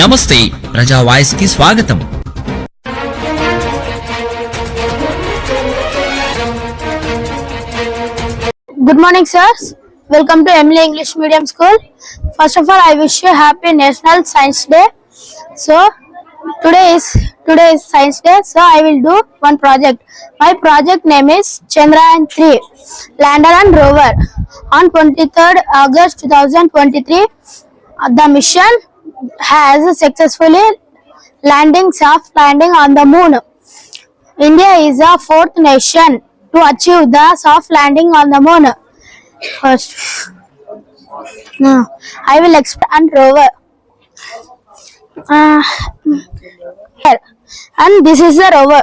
నమస్తే ప్రజా వాయిస్ కి స్వాగతం good morning sir welcome to Emily English medium school first of all I wish you happy national science day so today is today is science day so I will do one project my project name is Chandrayaan three lander and rover on twenty third August two thousand twenty three the mission has successfully landing soft landing on the moon. India is a fourth nation to achieve the soft landing on the moon. First, no, I will expand rover. Uh, here, and this is the rover.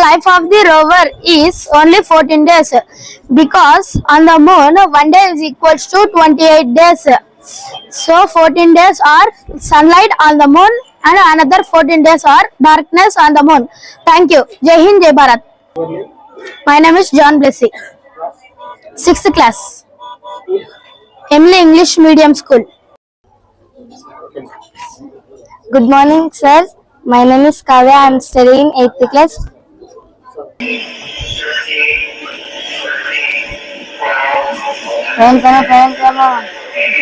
life of the rover is only 14 days because on the moon one day is equals to 28 days. So 14 days are sunlight on the moon and another 14 days are darkness on the moon. Thank you. Jai Hind, Jai Bharat. My name is John Blessy. Sixth class. Emily English Medium School. Good morning, sir. My name is Kavya. I am studying 8th class. Praying ka na, praying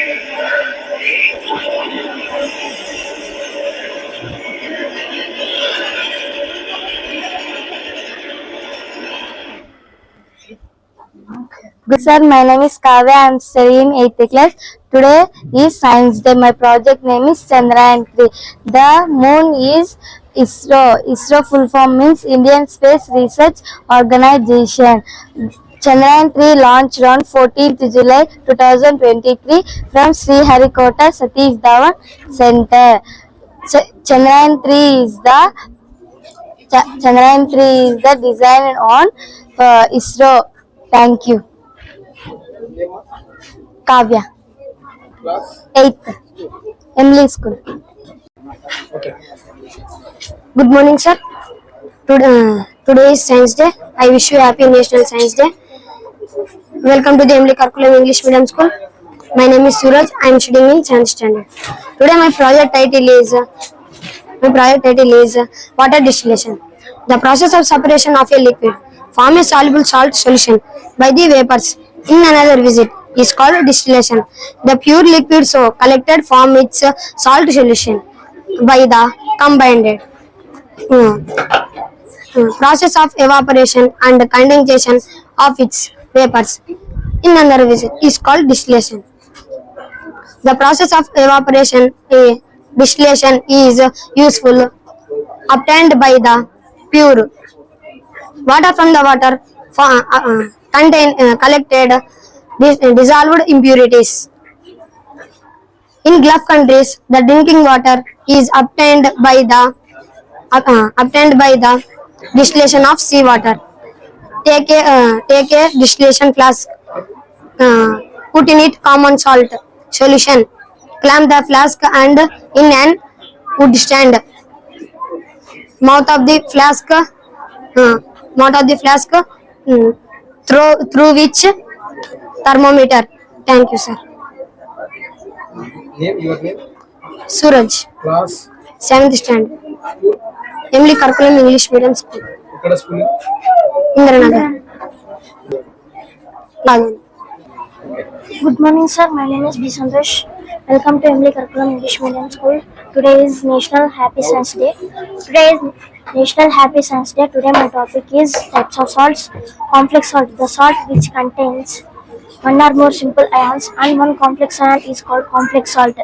Good sir, my name is Kavya. I am studying 8th class. Today is Science Day. My project name is Chandrayaan 3. The moon is ISRO ISRO full form means Indian space research organisation Chandrayaan three launch on fourteenth July two thousand twenty three from Sriharikota Satish Dhawan centre Chandrayaan three is the Chandrayaan three is the design on ISRO thank you Kavya Emily school Okay. Good morning, sir. Uh, today is Science Day. I wish you a happy National Science Day. Welcome to the Emily Karkulam English Medium School. My name is Suraj. I am studying in 7th standard. Today my project title is uh, uh, water distillation. The process of separation of a liquid from a soluble salt solution by the vapors in another visit is called distillation. The pure liquid collected from its salt solution by the combined it. Mm. Process of evaporation and condensation of its vapors in another visit is called distillation. The process of evaporation a distillation is useful obtained by the pure water from the water for, uh, uh, contain uh, collected dis dissolved impurities In Gulf countries, the drinking water is obtained by the uh, obtained by the distillation of sea water Take a uh, take a distillation flask, uh, put in it common salt solution, clamp the flask and in an wood stand. Mouth of the flask, uh, mouth of the flask, um, through through which thermometer. Thank you, sir. name your name suraj class seventh standard emily karkulam english medium school ikkada school indra indranagar good morning sir my name is bisandesh welcome to emily karkulam english medium school today is national happy science day today is National Happy Science Day. Today my topic is types of salts. Complex salt, the salt which contains One or more simple ions and one complex ion is called complex salt.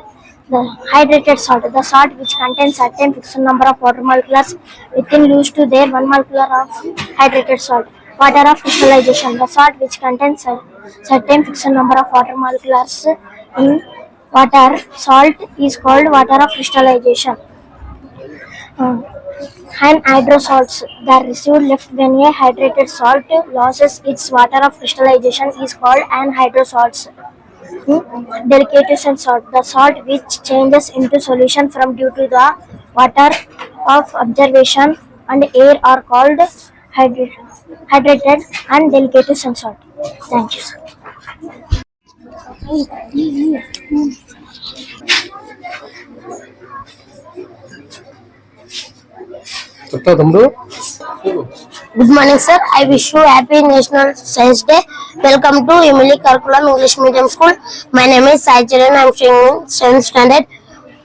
The hydrated salt, the salt which contains certain fixed number of water molecules within loose to their one molecular of hydrated salt. Water of crystallization, the salt which contains certain fixed number of water molecules in water. Salt is called water of crystallization. Uh, Anhydrous salts that residue left when a hydrated salt loses its water of crystallization is called anhydrous Hmm? Delicates salt. The salt which changes into solution from due to the water of observation and air are called hydrated, and delicates salt. Thank you, sir. Mm -hmm. Mm -hmm. చెప్తావు తమ్ముడు Good morning, sir. I wish you happy National Science Day. Welcome to Emily Curriculum English Medium School. My name is Sai Charan. I'm studying in 7th standard.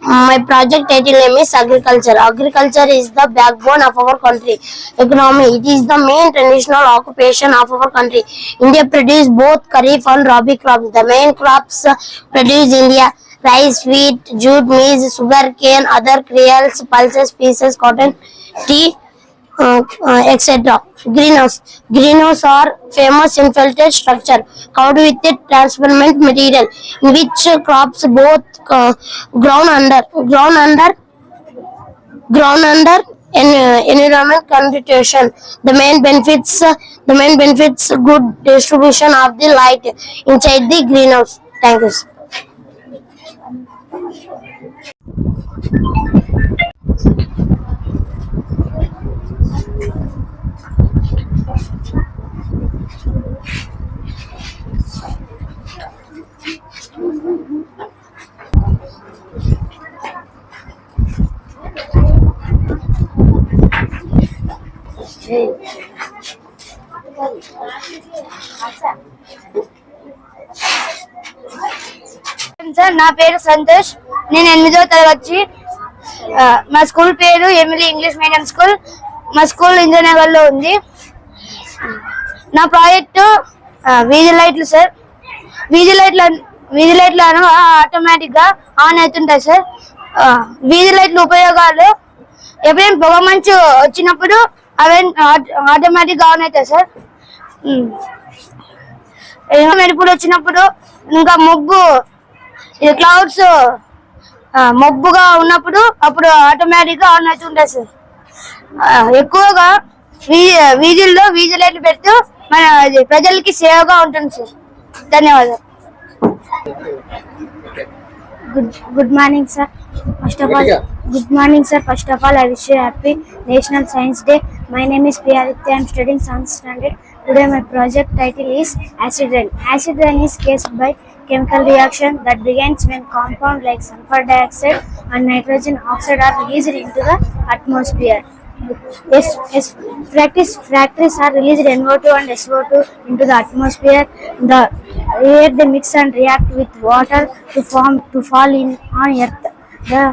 My project title name is agriculture. Agriculture is the backbone of our country economy. It is the main traditional occupation of our country. India produces both kharif and rabi crops. The main crops uh, produced in India rice, wheat, jute, maize, sugar cane, other cereals, pulses, pieces, cotton, tea, uh, uh, etc. Greenhouse. Greenhouse are famous in structure covered with a transparent material in which crops both uh, under ground under ground under en uh, environment condition. The main benefits uh, the main benefits good distribution of the light inside the greenhouse. Thank you. Sir నా పేరు సంతోష్ నేను ఎనిమిదో తరగతి మా school పేరు Emily English medium school మా school Injanagar లో ఉంది నా ప్రాజెక్టు వీధి లైట్లు సార్ వీధి లైట్లు వీధి లైట్లు అనగా ఆటోమేటిక్ గా ఆన్ అవుతుంటాయి సార్ వీధి లైట్లు ఉపయోగాలు ఎప్పుడైనా పొగ మంచు వచ్చినప్పుడు అవే ఆటోమేటిక్ గా ఆన్ అవుతాయి సార్ మెరుపులు వచ్చినప్పుడు ఇంకా ముగ్గు ఈ క్లౌడ్స్ మబ్బుగా ఉన్నప్పుడు అప్పుడు ఆటోమేటిక్ గా ఆన్ అవుతుంటాయి సార్ ఎక్కువగా వీధుల్లో వీధి పెడుతూ మన ప్రజలకి సేవగా ఉంటుంది సార్ ధన్యవాదాలు good good morning sir first of all good morning sir first of all I wish you happy national science day my name is Piyaditya I am studying seventh standard today my project title is acid rain acid rain is caused by chemical reaction that begins when compound like sulfur dioxide and nitrogen oxide are released into the atmosphere. S, S, practice factories are released NO2 and SO2 into the atmosphere. The air they mix and react with water to form to fall in on earth. The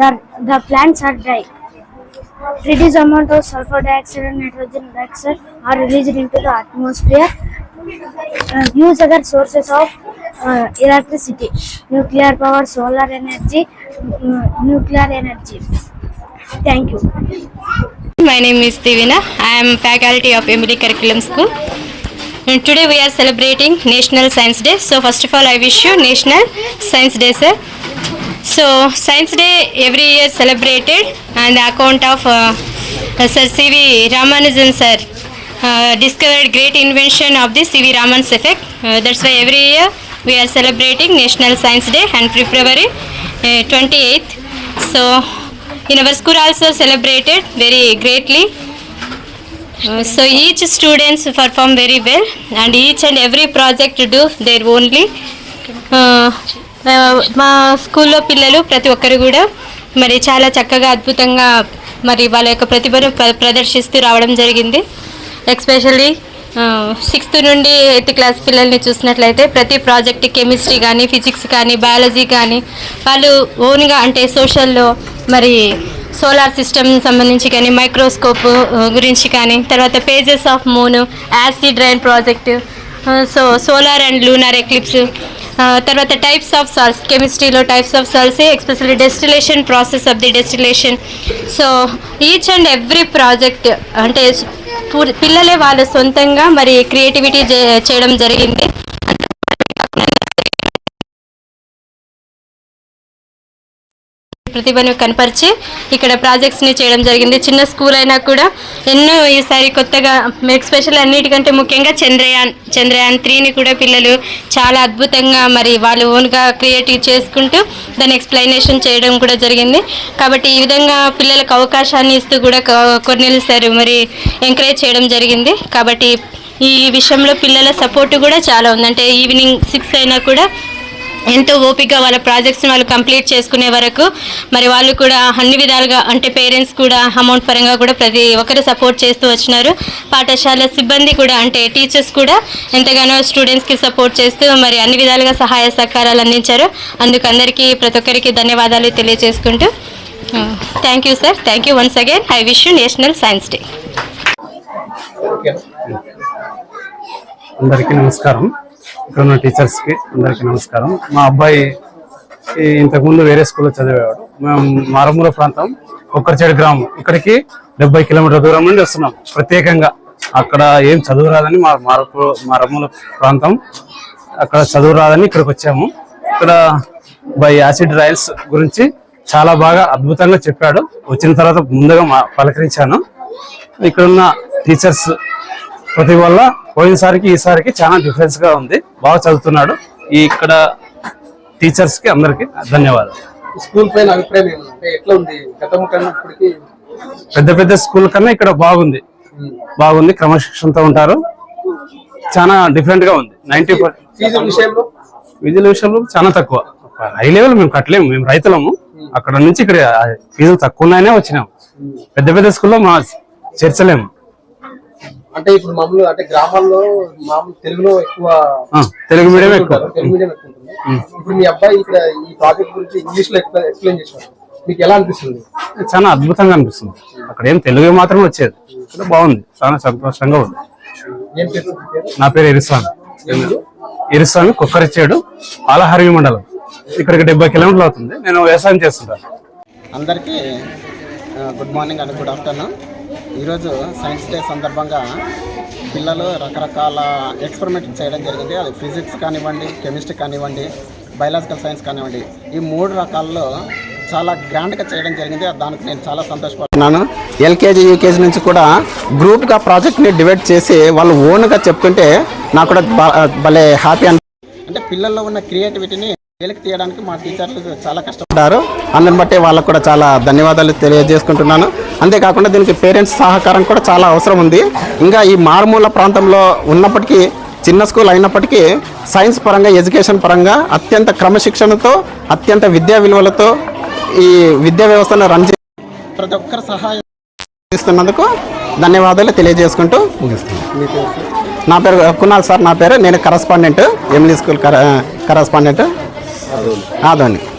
the, the plants are dry. Reduced amount of sulfur dioxide and nitrogen dioxide are released into the atmosphere. Uh, use other sources of electricity, nuclear power, solar energy, mm, nuclear energy. Thank you. My name is Divina. I am faculty of Emory Curriculum School. And today we are celebrating National Science Day. So first of all, I wish you National Science Day, sir. So Science Day every year celebrated on the account of uh, uh Sir C.V. Ramanujan, sir. Uh, discovered great invention of the C.V. Raman's effect. Uh, that's why every year we are celebrating national science day and February twenty eighth so in our school also celebrated very greatly so each students perform very well and each and every project do their only మా స్కూల్లో పిల్లలు ప్రతి ఒక్కరు కూడా మరి చాలా చక్కగా అద్భుతంగా మరి వాళ్ళ యొక్క ప్రతిభను ప్రదర్శిస్తూ రావడం జరిగింది ఎక్స్పెషల్లీ సిక్స్త్ నుండి ఎయిత్ క్లాస్ పిల్లల్ని చూసినట్లయితే ప్రతి ప్రాజెక్ట్ కెమిస్ట్రీ కానీ ఫిజిక్స్ కానీ బయాలజీ కానీ వాళ్ళు ఓన్గా అంటే సోషల్లో మరి సోలార్ సిస్టమ్ సంబంధించి కానీ మైక్రోస్కోప్ గురించి కానీ తర్వాత pages of moon acid rain project so solar and lunar eclipse తర్వాత టైప్స్ ఆఫ్ సాల్స్ కెమిస్ట్రీలో types of salts especially distillation process of the distillation so each and every project అంటే పిల్లలే వాళ్ళ సొంతంగా మరి క్రియేటివిటీ చేయడం జరిగింది ప్రతిభను కనపరిచి ఇక్కడ ప్రాజెక్ట్స్ని చేయడం జరిగింది చిన్న స్కూల్ అయినా కూడా ఎన్నో ఈసారి కొత్తగా మిల్క్ స్పెషల్ అన్నిటికంటే ముఖ్యంగా చంద్రయాన్ చంద్రయాన్ త్రీని కూడా పిల్లలు చాలా అద్భుతంగా మరి వాళ్ళు ఓన్గా క్రియేటివ్ చేసుకుంటూ దాని ఎక్స్ప్లెనేషన్ చేయడం కూడా జరిగింది కాబట్టి ఈ విధంగా పిల్లలకు అవకాశాన్ని ఇస్తూ కూడా కొన్నెలు సార్ మరి ఎంకరేజ్ చేయడం జరిగింది కాబట్టి ఈ విషయంలో పిల్లల సపోర్ట్ కూడా చాలా ఉంది అంటే ఈవినింగ్ సిక్స్ అయినా కూడా ఎంతో ఓపిగ్గా వాళ్ళ ప్రాజెక్ట్స్ని వాళ్ళు కంప్లీట్ చేసుకునే వరకు మరి వాళ్ళు కూడా అన్ని విధాలుగా అంటే పేరెంట్స్ కూడా అమౌంట్ పరంగా కూడా ప్రతి ఒక్కరు సపోర్ట్ చేస్తూ వచ్చినారు పాఠశాల సిబ్బంది కూడా అంటే టీచర్స్ కూడా ఎంతగానో స్టూడెంట్స్కి సపోర్ట్ చేస్తూ మరి అన్ని విధాలుగా సహాయ సహకారాలు అందించారు అందుకు అందరికీ ప్రతి ఒక్కరికి ధన్యవాదాలు తెలియజేసుకుంటూ thank you sir thank you once again I wish you national science day అందరికీ నమస్కారం ఇక్కడ ఉన్న టీచర్స్కి అందరికీ నమస్కారం మా అబ్బాయి ఇంతకుముందు వేరే స్కూల్లో చదివేవాడు మేము మారుమూల ప్రాంతం ఒక్కరిచేడు గ్రామం ఇక్కడికి డెబ్బై కిలోమీటర్ల దూరం నుండి వస్తున్నాం ప్రత్యేకంగా అక్కడ ఏం చదువు రాదని మా మారపు మారుమూల ప్రాంతం అక్కడ చదువు రాదని ఇక్కడికి వచ్చాము ఇక్కడ బై యాసిడ్ రాయల్స్ గురించి చాలా బాగా అద్భుతంగా చెప్పాడు వచ్చిన తర్వాత ముందుగా పలకరించాను ఇక్కడున్న టీచర్స్ ప్రతి వల్ల పోయినసారికి ఈసారికి చాలా డిఫరెన్స్ గా ఉంది బాగా చదువుతున్నాడు ఈ ఇక్కడ టీచర్స్ కి అందరికి ధన్యవాదాలు స్కూల్ పైన అభిప్రాయం ఎట్లా ఉంది పెద్ద పెద్ద స్కూల్ కన్నా ఇక్కడ బాగుంది బాగుంది క్రమశిక్షణతో ఉంటారు చాలా డిఫరెంట్ గా ఉంది నైన్టీ ఫీజుల విషయంలో చాలా తక్కువ హై లెవెల్ మేము కట్టలేము మేము రైతులము అక్కడ నుంచి ఇక్కడ ఫీజులు తక్కువ ఉన్నాయనే వచ్చినాము పెద్ద పెద్ద స్కూల్లో మా చేర్చలేము అంటే ఇప్పుడు మామూలు అంటే గ్రామాల్లో మామూలు తెలుగులో ఎక్కువ తెలుగు మీడియం ఎక్కువ తెలుగు మీడియం ఎక్కువ ఇప్పుడు మీ అబ్బాయి ఇక్కడ ఈ ప్రాజెక్ట్ గురించి ఇంగ్లీష్ లో ఎక్స్ప్లెయిన్ చేశారు మీకు ఎలా అనిపిస్తుంది చాలా అద్భుతంగా అనిపిస్తుంది అక్కడ ఏం తెలుగు మాత్రం వచ్చేది ఇక్కడ బాగుంది చాలా సంతోషంగా ఉంది నా పేరు ఎరిస్వామి ఎరిస్వామి కుక్కరిచ్చాడు పాలహరవి మండలం ఇక్కడికి డెబ్బై కిలోమీటర్లు అవుతుంది నేను వ్యవసాయం చేస్తుంటాను అందరికీ good morning and good afternoon ఈరోజు సైన్స్ డే సందర్భంగా పిల్లలు రకరకాల ఎక్స్పెరిమెంట్ చేయడం జరిగింది అది ఫిజిక్స్ కానివ్వండి కెమిస్ట్రీ కానివ్వండి బయలాజికల్ సైన్స్ కానివ్వండి ఈ మూడు రకాల్లో చాలా గ్రాండ్గా చేయడం జరిగింది దానికి నేను చాలా సంతోషపడుతున్నాను ఎల్కేజీ యూకేజీ నుంచి కూడా గ్రూప్గా ప్రాజెక్ట్ని డివైడ్ చేసి వాళ్ళు ఓన్గా చెప్తుంటే నాకు కూడా భలే హ్యాపీ అని అంటే పిల్లల్లో ఉన్న క్రియేటివిటీని వేలకు తీయడానికి మా టీచర్లు చాలా కష్టపడ్డారు అందుని బట్టి వాళ్ళకు కూడా చాలా ధన్యవాదాలు తెలియజేసుకుంటున్నాను అంతేకాకుండా దీనికి పేరెంట్స్ సహకారం కూడా చాలా అవసరం ఉంది ఇంకా ఈ మారుమూల ప్రాంతంలో ఉన్నప్పటికీ చిన్న స్కూల్ అయినప్పటికీ సైన్స్ పరంగా ఎడ్యుకేషన్ పరంగా అత్యంత క్రమశిక్షణతో అత్యంత విద్యా విలువలతో ఈ విద్యా వ్యవస్థను రన్ చే ప్రతి ఒక్కరు సహాయం ఇస్తున్నందుకు ధన్యవాదాలు తెలియజేసుకుంటూ ముగిస్తున్నాను నా పేరు కునాల్ సార్ నా పేరు నేను కరస్పాండెంట్ ఎమ్లీ స్కూల్ కర కరస్పాండెంట్ ఆదోని